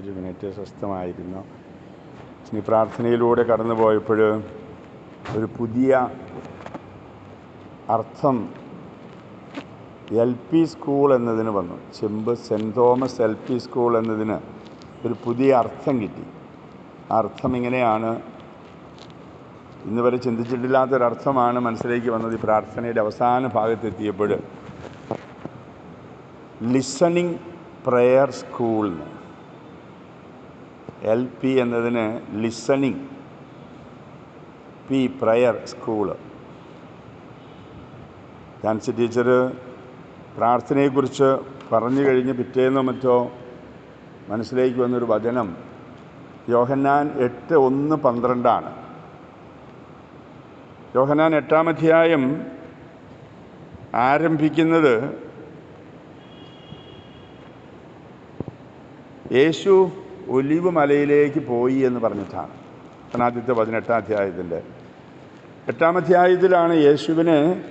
ഒരു മിനിറ്റ് സ്വസ്ഥമായിരുന്നു. ഇനി പ്രാർത്ഥനയിലൂടെ കടന്നു ഒരു പുതിയ അർത്ഥം എൽ പി സ്കൂൾ എന്നതിന് വന്നു. Chemb saint Thomas L P school എന്നതിന് ഒരു പുതിയ അർത്ഥം കിട്ടി. അർത്ഥം ഇങ്ങനെയാണ്. ഇന്ന് വരെ ചിന്തിച്ചിട്ടില്ലാത്തൊരർത്ഥമാണ് മനസ്സിലേക്ക് വന്നത്. ഈ പ്രാർത്ഥനയുടെ അവസാന ഭാഗത്തെത്തിയപ്പോൾ listening prayer school L P എന്നതിന് listening P prayer school. Dance teacher പ്രാർത്ഥനയെക്കുറിച്ച് പറഞ്ഞു കഴിഞ്ഞ് പിറ്റേന്നോ മറ്റോ മനസ്സിലേക്ക് വന്നൊരു വചനം യോഹന്നാൻ എട്ട് ഒന്ന് പന്ത്രണ്ടാണ്. യോഹന്നാൻ എട്ടാം അധ്യായം ആരംഭിക്കുന്നത് യേശു ഒലിവ് മലയിലേക്ക് പോയി എന്ന് പറഞ്ഞിട്ടാണ്. ആദ്യത്തെ പതിനെട്ടാം അധ്യായത്തിന്റെ എട്ടാം അധ്യായത്തിലാണ് യേശുവിനെ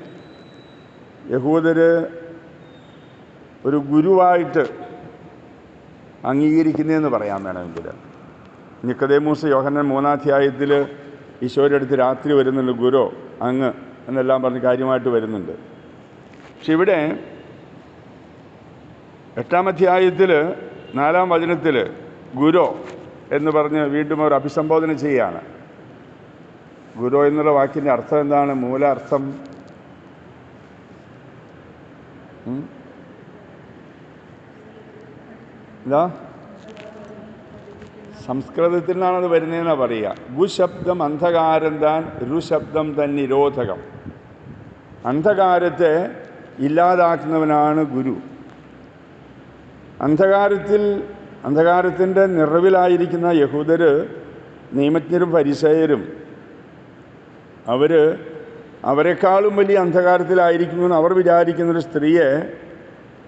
യഹൂദർ ഒരു ഗുരുവായിട്ട് അംഗീകരിക്കുന്നതെന്ന് പറയാൻ വേണമെങ്കിൽ. നിക്കതേമൂസ് യോഹന്നൻ മൂന്നാധ്യായത്തിൽ ഈശോയുടെ അടുത്ത് രാത്രി വരുന്നുണ്ട് ഗുരു അങ്ങ് എന്നെല്ലാം പറഞ്ഞ് കാര്യമായിട്ട് വരുന്നുണ്ട്. പക്ഷെ ഇവിടെ എട്ടാം അധ്യായത്തിൽ നാലാം വചനത്തിൽ ഗുരു എന്ന് പറഞ്ഞ് വീണ്ടും അവർ അഭിസംബോധന ചെയ്യുകയാണ്. ഗുരു എന്നുള്ള വാക്കിന്റെ അർത്ഥം എന്താണ്? മൂലാർത്ഥം? എന്താ? സംസ്കൃതത്തിൽ നിന്നാണ് അത് വരുന്നതെന്ന് പറയുക. ഗുശബ്ദം അന്ധകാരം താൻ രുശബ്ദം തൻ നിരോധകം. അന്ധകാരത്തെ ഇല്ലാതാക്കുന്നവനാണ് ഗുരു. അന്ധകാരത്തിൽ അന്ധകാരത്തിന്റെ നിറവിലായിരിക്കുന്ന യഹൂദർ നിയമജ്ഞരും പരിസയരും അവർ അവരെക്കാളും വലിയ അന്ധകാരത്തിലായിരിക്കുമെന്ന് അവർ വിചാരിക്കുന്നൊരു സ്ത്രീയെ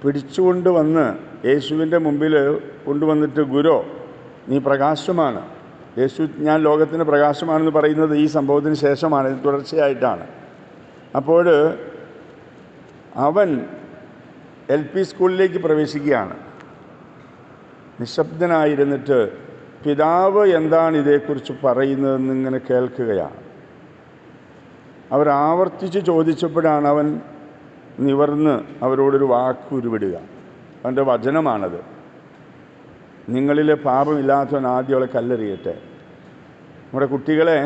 പിടിച്ചുകൊണ്ട് വന്ന് യേശുവിന്റെ മുമ്പിൽ കൊണ്ടുവന്നിട്ട് ഗുരു നീ പ്രകാശമാണ്. യേശു ഞാൻ ലോകത്തിന് പ്രകാശമാണെന്ന് പറയുന്നത് ഈ സംഭവത്തിന് ശേഷമാണ് തുടർച്ചയായിട്ടാണ്. അപ്പോൾ അവൻ എൽ പി സ്കൂളിലേക്ക് പ്രവേശിക്കുകയാണ്. നിശബ്ദനായിരുന്നിട്ട് പിതാവ് എന്താണ് ഇതേക്കുറിച്ച് പറയുന്നതെന്ന് ഇങ്ങനെ കേൾക്കുകയാണ് അവരാവർത്തിച്ച് ചോദിച്ചപ്പോഴാണ് അവൻ നിവർന്ന് അവരോടൊരു വാക്ക് ഉരുവിടുക അവന്റെ വചനമാണത്. നിങ്ങളിലെ പാപമില്ലാത്തവൻ ആദ്യം അവളെ കല്ലെറിയട്ടെ. നമ്മുടെ കുട്ടികളെ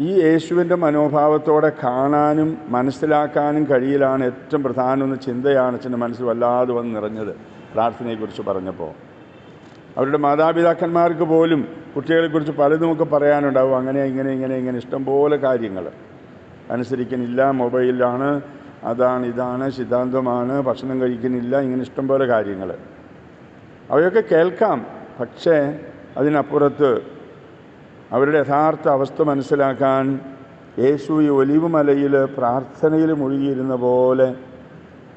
ഈ യേശുവിന്റെ മനോഭാവത്തോടെ കാണാനും മനസ്സിലാക്കാനും കഴിയലാണ് ഏറ്റവും പ്രധാനമെന്ന ചിന്തയാണ് അച്ഛന്റെ മനസ്സിൽ വല്ലാതെ വന്ന് നിറഞ്ഞത്. പ്രാർത്ഥനയെക്കുറിച്ച് പറഞ്ഞപ്പോൾ അവരുടെ മാതാപിതാക്കന്മാർക്ക് പോലും കുട്ടികളെക്കുറിച്ച് പലതുമൊക്കെ പറയാനുണ്ടാവും. അങ്ങനെ ഇങ്ങനെ ഇങ്ങനെ ഇങ്ങനെ ഇഷ്ടംപോലെ കാര്യങ്ങൾ. അനുസരിക്കുന്നില്ല മൊബൈലാണ് അതാണ് ഇതാണ് സിദ്ധാന്തമാണ് ഭക്ഷണം കഴിക്കുന്നില്ല ഇങ്ങനെ ഇഷ്ടംപോലെ കാര്യങ്ങൾ. അവയൊക്കെ കേൾക്കാം പക്ഷേ അതിനപ്പുറത്ത് അവരുടെ യഥാർത്ഥ അവസ്ഥ മനസ്സിലാക്കാൻ യേശു ഈ ഒലിവ് മലയിൽ പ്രാർത്ഥനയിൽ മുഴുകിയിരുന്ന പോലെ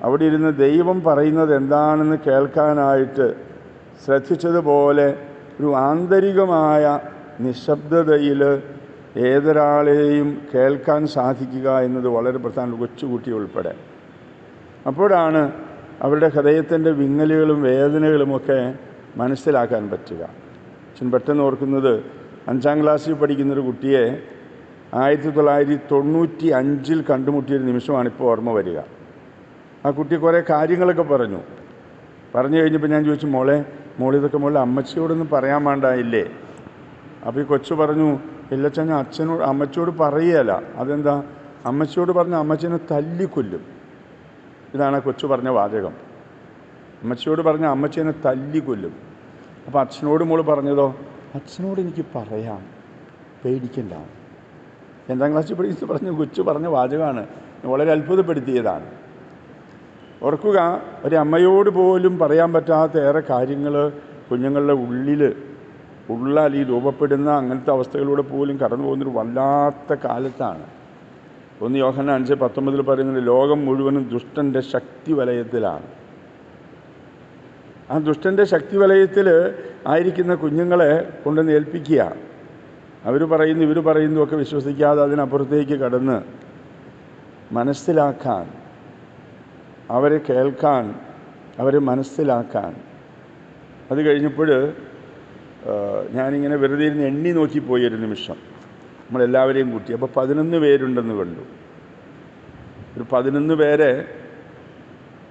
അവിടെ ഇരുന്ന് ദൈവം പറയുന്നത് എന്താണെന്ന് കേൾക്കാനായിട്ട് ശ്രദ്ധിച്ചതുപോലെ ഒരു ആന്തരികമായ നിശബ്ദതയിൽ ഏതൊരാളെയും കേൾക്കാൻ സാധിക്കുക എന്നത് വളരെ പ്രധാന കൊച്ചുകുട്ടി ഉൾപ്പെടെ. അപ്പോഴാണ് അവരുടെ ഹൃദയത്തിന്റെ വിങ്ങലുകളും വേദനകളുമൊക്കെ മനസ്സിലാക്കാൻ പറ്റുക. അച്ഛൻ പെട്ടെന്ന് ഓർക്കുന്നത് അഞ്ചാം ക്ലാസ്സിൽ പഠിക്കുന്നൊരു കുട്ടിയെ ആയിരത്തി തൊള്ളായിരത്തി തൊണ്ണൂറ്റി അഞ്ചിൽ കണ്ടുമുട്ടിയൊരു നിമിഷമാണ് ഇപ്പോൾ ഓർമ്മ വരിക. ആ കുട്ടി കുറേ കാര്യങ്ങളൊക്കെ പറഞ്ഞു. പറഞ്ഞു കഴിഞ്ഞപ്പോൾ ഞാൻ ചോദിച്ചു മോളെ മോളിതൊക്കെ മോളെ അമ്മച്ചിയോടൊന്നും പറയാൻ വേണ്ടായില്ലേ? അപ്പോൾ ഈ കൊച്ചു പറഞ്ഞു ഇല്ലച്ച ഞാൻ അച്ഛനോട് അമ്മച്ചിയോട് പറയുകയല്ല അതെന്താ? അമ്മച്ചിയോട് പറഞ്ഞ അമ്മച്ചിനെ തല്ലിക്കൊല്ലും. ഇതാണ് ആ കൊച്ചു പറഞ്ഞ വാചകം. അമ്മച്ചിയോട് പറഞ്ഞ അമ്മച്ചിനെ തല്ലിക്കൊല്ലും. അപ്പോൾ അച്ഛനോട് മോൾ പറഞ്ഞതോ? അച്ഛനോട് എനിക്ക് പറയാം. പേടിക്കണ്ട. എന്താ ക്ലാസ്സിൽ പഠിച്ച് പറഞ്ഞു കൊച്ചു പറഞ്ഞ വാചകമാണ്. വളരെ അത്ഭുതപ്പെടുത്തിയതാണ് ഓർക്കുക ഒരമ്മയോട് പോലും പറയാൻ പറ്റാത്ത ഏറെ കാര്യങ്ങൾ കുഞ്ഞുങ്ങളുടെ ഉള്ളിൽ ഉള്ളാൽ ഈ രൂപപ്പെടുന്ന അങ്ങനത്തെ അവസ്ഥകളിലൂടെ പോലും കടന്നു പോകുന്നൊരു വല്ലാത്ത കാലത്താണ്. ഒന്ന് യോഹന അഞ്ച് പത്തൊമ്പതിൽ പറയുന്നത് ലോകം മുഴുവനും ദുഷ്ടന്റെ ശക്തി വലയത്തിലാണ് ആ ദുഷ്ടന്റെ ശക്തി വലയത്തിൽ ആയിരിക്കുന്ന കുഞ്ഞുങ്ങളെ കൊണ്ടുവന്ന് ഏൽപ്പിക്കുക. അവർ പറയുന്നു ഇവർ പറയുന്നു ഒക്കെ വിശ്വസിക്കാതെ അതിനപ്പുറത്തേക്ക് കടന്ന് മനസ്സിലാക്കാൻ. അവരെ കേൾക്കാൻ അവരെ മനസ്സിലാക്കാൻ. അത് കഴിഞ്ഞപ്പോൾ ഞാനിങ്ങനെ വെറുതെ ഇരുന്ന് എണ്ണി നോക്കിപ്പോയി ഒരു നിമിഷം. നമ്മളെല്ലാവരെയും കൂട്ടി. അപ്പോൾ പതിനൊന്ന് പേരുണ്ടെന്ന് കണ്ടു. ഒരു പതിനൊന്ന് പേരെ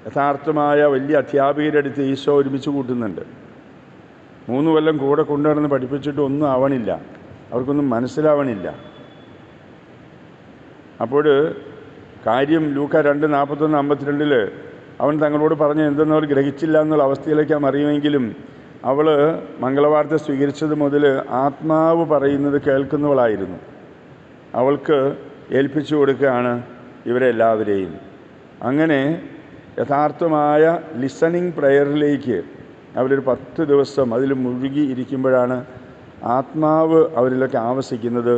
യഥാർത്ഥമായ വലിയ അധ്യാപികരുടെ അടുത്ത് ഈശോ ഒരുമിച്ച് കൂട്ടുന്നുണ്ട്. മൂന്ന് കൊല്ലം കൂടെ കൊണ്ടുനടന്ന് പഠിപ്പിച്ചിട്ട് ഒന്നും ആവണില്ല. അവർക്കൊന്നും മനസ്സിലാവണില്ല. അപ്പോൾ കാര്യം ലൂക്ക രണ്ട് നാൽപ്പത്തൊന്ന് അമ്പത്തിരണ്ടിൽ അവൻ തങ്ങളോട് പറഞ്ഞ എന്തെന്ന് അവർ ഗ്രഹിച്ചില്ല എന്നുള്ള അവസ്ഥയിലേക്ക് അറിയുമെങ്കിലും അവൾ മംഗളവാർത്ത സ്വീകരിച്ചത് മുതൽ ആത്മാവ് പറയുന്നത് കേൾക്കുന്നവളായിരുന്നു. അവൾക്ക് ഏൽപ്പിച്ചു കൊടുക്കുകയാണ് ഇവരെല്ലാവരെയും. അങ്ങനെ യഥാർത്ഥമായ ലിസണിങ് പ്രയറിലേക്ക് അവരൊരു പത്ത് ദിവസം അതിൽ മുഴുകി ഇരിക്കുമ്പോഴാണ് ആത്മാവ് അവരിലൊക്കെ ആവസിക്കുന്നത്.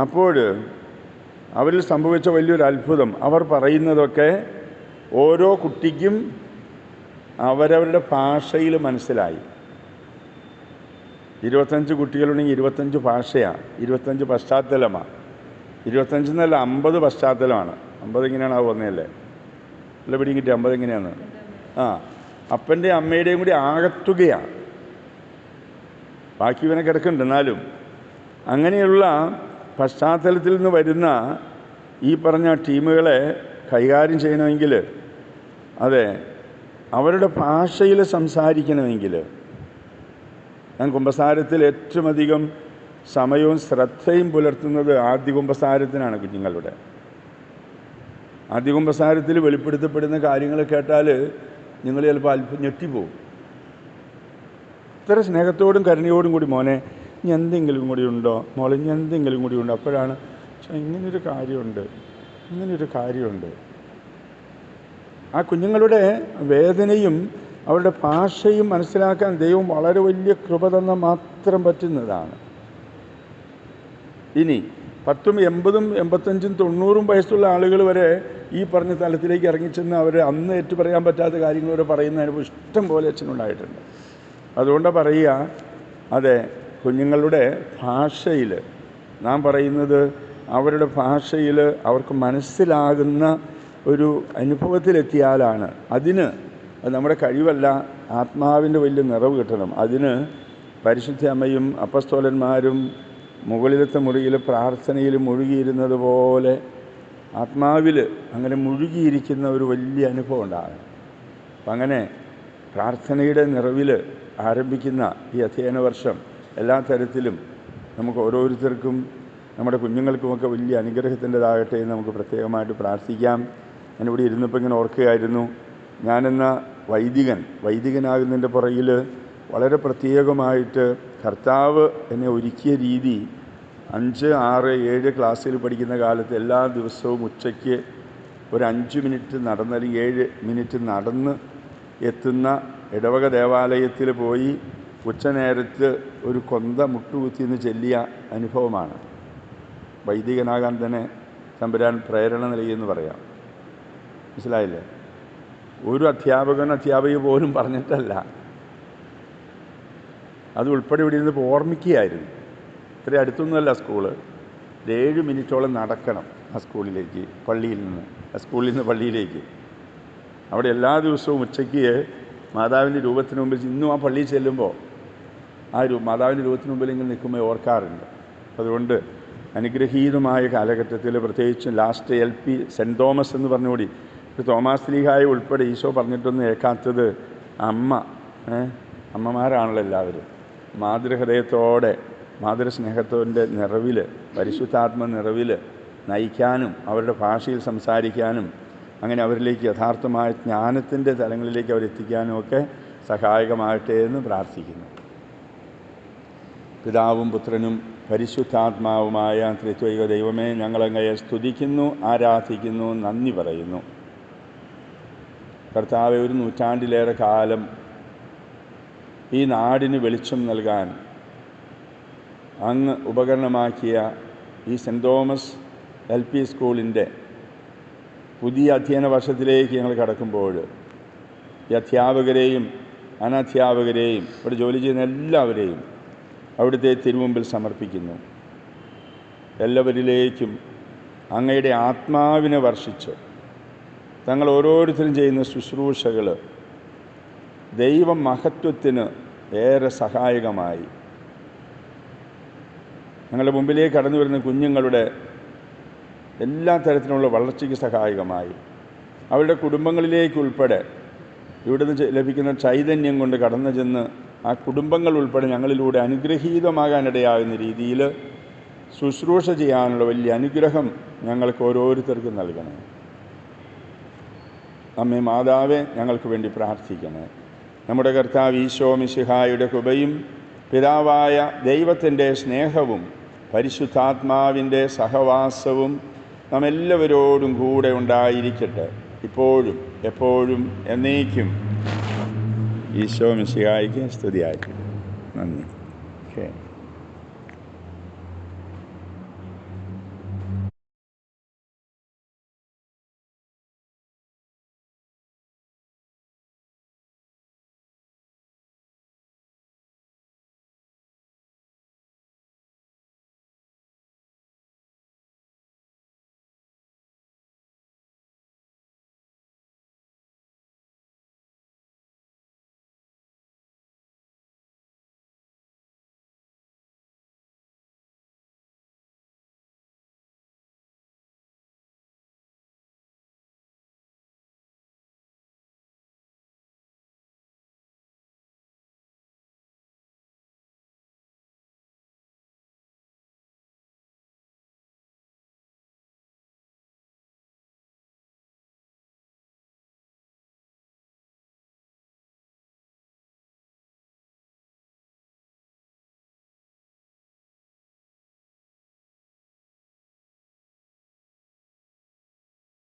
അപ്പോൾ അവരിൽ സംഭവിച്ച വലിയൊരു അത്ഭുതം. അവർ പറയുന്നതൊക്കെ ഓരോ കുട്ടിക്കും അവരവരുടെ ഭാഷയിൽ മനസ്സിലായി. ഇരുപത്തഞ്ച് കുട്ടികളുണ്ടെങ്കിൽ ഇരുപത്തഞ്ച് ഭാഷയാണ്. ഇരുപത്തഞ്ച് പശ്ചാത്തലമാണ് ഇരുപത്തഞ്ച് എന്നല്ല അമ്പത് പശ്ചാത്തലമാണ്. അമ്പത് എങ്ങനെയാണ് അത് വന്നതല്ലേ? അല്ല പിടിയും കിട്ടി അമ്പത് എങ്ങനെയാണ്? ആ അപ്പന്റെ അമ്മയുടെയും കൂടി ആകത്തുകയാണ് ബാക്കി ഇവനെ കിടക്കുന്നുണ്ട് എന്നാലും. അങ്ങനെയുള്ള പശ്ചാത്തലത്തിൽ നിന്ന് വരുന്ന ഈ പറഞ്ഞ ടീമുകളെ കൈകാര്യം ചെയ്യണമെങ്കിൽ അതെ അവരുടെ ഭാഷയിൽ സംസാരിക്കണമെങ്കിൽ ഞാൻ കുമ്പസാരത്തിൽ ഏറ്റവും അധികം സമയവും ശ്രദ്ധയും പുലർത്തുന്നത് ആദ്യ കുമ്പസാരത്തിനാണ് കുഞ്ഞുങ്ങളുടെ. ആദ്യ കുമ്പസാരത്തിൽ വെളിപ്പെടുത്തപ്പെടുന്ന കാര്യങ്ങൾ കേട്ടാൽ നിങ്ങൾ ചിലപ്പോൾ അല്പം ഞെട്ടിപ്പോവും. ഇത്ര സ്നേഹത്തോടും കരുണയോടും കൂടി മോനെ ഇനി എന്തെങ്കിലും കൂടിയുണ്ടോ മോളെ എന്തെങ്കിലും കൂടിയുണ്ടോ അപ്പോഴാണ് പക്ഷേ ഇങ്ങനൊരു കാര്യമുണ്ട്. ഇങ്ങനൊരു കാര്യമുണ്ട്. ആ കുഞ്ഞുങ്ങളുടെ വേദനയും അവരുടെ ഭാഷയും മനസ്സിലാക്കാൻ ദൈവം വളരെ വലിയ കൃപ തന്ന മാത്രം പറ്റുന്നതാണ്. ഇനി പത്തും എൺപതും എൺപത്തഞ്ചും തൊണ്ണൂറും വയസ്സുള്ള ആളുകൾ വരെ ഈ പറഞ്ഞ തലത്തിലേക്ക് ഇറങ്ങിച്ചെന്ന് അവർ അന്ന് ഏറ്റു പറയാൻ പറ്റാത്ത കാര്യങ്ങൾ വരെ പറയുന്ന അനുഭവം ഇഷ്ടം പോലെ അച്ഛനുണ്ടായിട്ടുണ്ട് അതുകൊണ്ടാണ് പറയുക അതെ കുഞ്ഞുങ്ങളുടെ ഭാഷയിൽ നാം പറയുന്നത് അവരുടെ ഭാഷയിൽ അവർക്ക് മനസ്സിലാകുന്ന ഒരു അനുഭവത്തിലെത്തിയാലാണ്. അതിന് അത് നമ്മുടെ കഴിവല്ല ആത്മാവിന്റെ വലിയ നിറവ് കിട്ടണം. അതിന് പരിശുദ്ധ അമ്മയും അപ്പസ്തോലന്മാരും മുകളിലത്തെ മുറിയിൽ പ്രാർത്ഥനയിൽ മുഴുകിയിരുന്നത് പോലെ ആത്മാവിൽ അങ്ങനെ മുഴുകിയിരിക്കുന്ന ഒരു വലിയ അനുഭവം ഉണ്ടാകണം. അപ്പം അങ്ങനെ പ്രാർത്ഥനയുടെ നിറവിൽ ആരംഭിക്കുന്ന ഈ അധ്യയന വർഷം എല്ലാ തരത്തിലും നമുക്ക് ഓരോരുത്തർക്കും നമ്മുടെ കുഞ്ഞുങ്ങൾക്കുമൊക്കെ വലിയ അനുഗ്രഹത്തിന്റെതാകട്ടെ എന്ന് നമുക്ക് പ്രത്യേകമായിട്ട് പ്രാർത്ഥിക്കാം. ഞാനിവിടെ ഇരുന്നപ്പോൾ ഇങ്ങനെ ഓർക്കുകയായിരുന്നു. ഞാനെന്ന വൈദികൻ വൈദികനാകുന്നതിന്റെ പുറകിൽ വളരെ പ്രത്യേകമായിട്ട് കർത്താവ് എന്നെ ഒരുക്കിയ രീതി അഞ്ച് ആറ് ഏഴ് ക്ലാസ്സിൽ പഠിക്കുന്ന കാലത്ത് എല്ലാ ദിവസവും ഉച്ചയ്ക്ക് ഒരു അഞ്ച് മിനിറ്റ് നടന്ന് ഏഴ് മിനിറ്റ് നടന്ന് എത്തുന്ന ഇടവക ദേവാലയത്തിൽ പോയി ഉച്ചനേരത്ത് ഒരു കൊന്ത മുട്ടുകുത്തിന്ന് ചെല്ലിയ അനുഭവമാണ്. വൈദികനാകാൻ തന്നെ തമ്പുരാൻ പ്രേരണ നൽകിയെന്ന് പറയാം. മനസ്സിലായില്ലേ? ഒരു അധ്യാപകൻ അധ്യാപിക പോലും പറഞ്ഞിട്ടല്ല. അത് ഉൾപ്പെടെ ഇവിടെ ഇരുന്ന് ഓർമ്മിക്കുകയായിരുന്നു. ഇത്ര അടുത്തൊന്നുമല്ല സ്കൂൾ. ഏഴ് മിനിറ്റോളം നടക്കണം ആ സ്കൂളിലേക്ക് പള്ളിയിൽ നിന്ന്. ആ സ്കൂളിൽ നിന്ന് പള്ളിയിലേക്ക്. അവിടെ എല്ലാ ദിവസവും ഉച്ചയ്ക്ക് മാതാവിന്റെ രൂപത്തിന് മുമ്പ് ഇന്നും ആ പള്ളിയിൽ ചെല്ലുമ്പോൾ ആ രൂ മാതാവിന്റെ രൂപത്തിന് മുമ്പിൽ ഇങ്ങനെ നിൽക്കുമ്പോൾ ഓർക്കാറുണ്ട് അതുകൊണ്ട് അനുഗ്രഹീതമായ കാലഘട്ടത്തിൽ പ്രത്യേകിച്ചും last L P saint Thomas എന്ന് പറഞ്ഞുകൂടി തോമാസ് ലീഹായ ഉൾപ്പെടെ ഈശോ പറഞ്ഞിട്ടൊന്നും ഏക്കാത്തത് അമ്മ? അമ്മമാരാണല്ലോ എല്ലാവരും മാതൃഹൃദയത്തോടെ മാതൃസ്നേഹത്തോന്റെ നിറവിൽ പരിശുദ്ധാത്മ നിറവിൽ നയിക്കാനും അവരുടെ ഭാഷയിൽ സംസാരിക്കാനും അങ്ങനെ അവരിലേക്ക് യഥാർത്ഥമായ ജ്ഞാനത്തിന്റെ തലങ്ങളിലേക്ക് അവരെത്തിക്കാനും ഒക്കെ സഹായകമാകട്ടെ എന്ന് പ്രാർത്ഥിക്കുന്നു പിതാവും പുത്രനും പരിശുദ്ധാത്മാവുമായ ത്രിത്വൈക ദൈവമേ ഞങ്ങളങ്ങയെ സ്തുതിക്കുന്നു ആരാധിക്കുന്നു നന്ദി പറയുന്നു. കർത്താവ് ഒരു നൂറ്റാണ്ടിലേറെ കാലം ഈ നാടിന് വെളിച്ചം നൽകാൻ അങ്ങ് ഉപകരണമാക്കിയ ഈ സെന്റ് തോമസ് എൽ പി സ്കൂളിന്റെ പുതിയ അധ്യയന വർഷത്തിലേക്ക് ഞങ്ങൾ കടക്കുമ്പോൾ ഈ അധ്യാപകരെയും അനധ്യാപകരെയും ഇവിടെ ജോലി ചെയ്യുന്ന എല്ലാവരെയും അവിടുത്തെ തിരുമുമ്പിൽ സമർപ്പിക്കുന്നു. എല്ലാവരിലേക്കും അങ്ങയുടെ ആത്മാവിനെ വർഷിച്ച് തങ്ങൾ ഓരോരുത്തരും ചെയ്യുന്ന ശുശ്രൂഷകൾ ദൈവ മഹത്വത്തിന് ഏറെ സഹായകമായി. ഞങ്ങളുടെ മുമ്പിലേക്ക് കടന്നു വരുന്ന കുഞ്ഞുങ്ങളുടെ എല്ലാ തരത്തിലുള്ള വളർച്ചയ്ക്ക് സഹായകമായി. അവരുടെ കുടുംബങ്ങളിലേക്കുൾപ്പെടെ ഇവിടുന്ന് ലഭിക്കുന്ന ചൈതന്യം കൊണ്ട് കടന്നു ചെന്ന് ആ കുടുംബങ്ങൾ ഉൾപ്പെടെ ഞങ്ങളിലൂടെ അനുഗ്രഹീതമാകാനിടയാകുന്ന രീതിയിൽ ശുശ്രൂഷ ചെയ്യാനുള്ള വലിയ അനുഗ്രഹം ഞങ്ങൾക്ക് ഓരോരുത്തർക്കും നൽകണേ. അമ്മേ മാതാവെ ഞങ്ങൾക്ക് വേണ്ടി പ്രാർത്ഥിക്കണേ. നമ്മുടെ കർത്താവ് ഈശോ മിശിഹായുടെ കൃപയും പിതാവായ ദൈവത്തിന്റെ സ്നേഹവും പരിശുദ്ധാത്മാവിന്റെ സഹവാസവും നമ്മെല്ലാവരോടും കൂടെ ഉണ്ടായിരിക്കട്ടെ. ഇപ്പോഴും എപ്പോഴും എന്നേക്കും ഈശോ മിശിഹായിക്ക് സ്തുതിയായിരിക്കും നന്ദി ഓക്കെ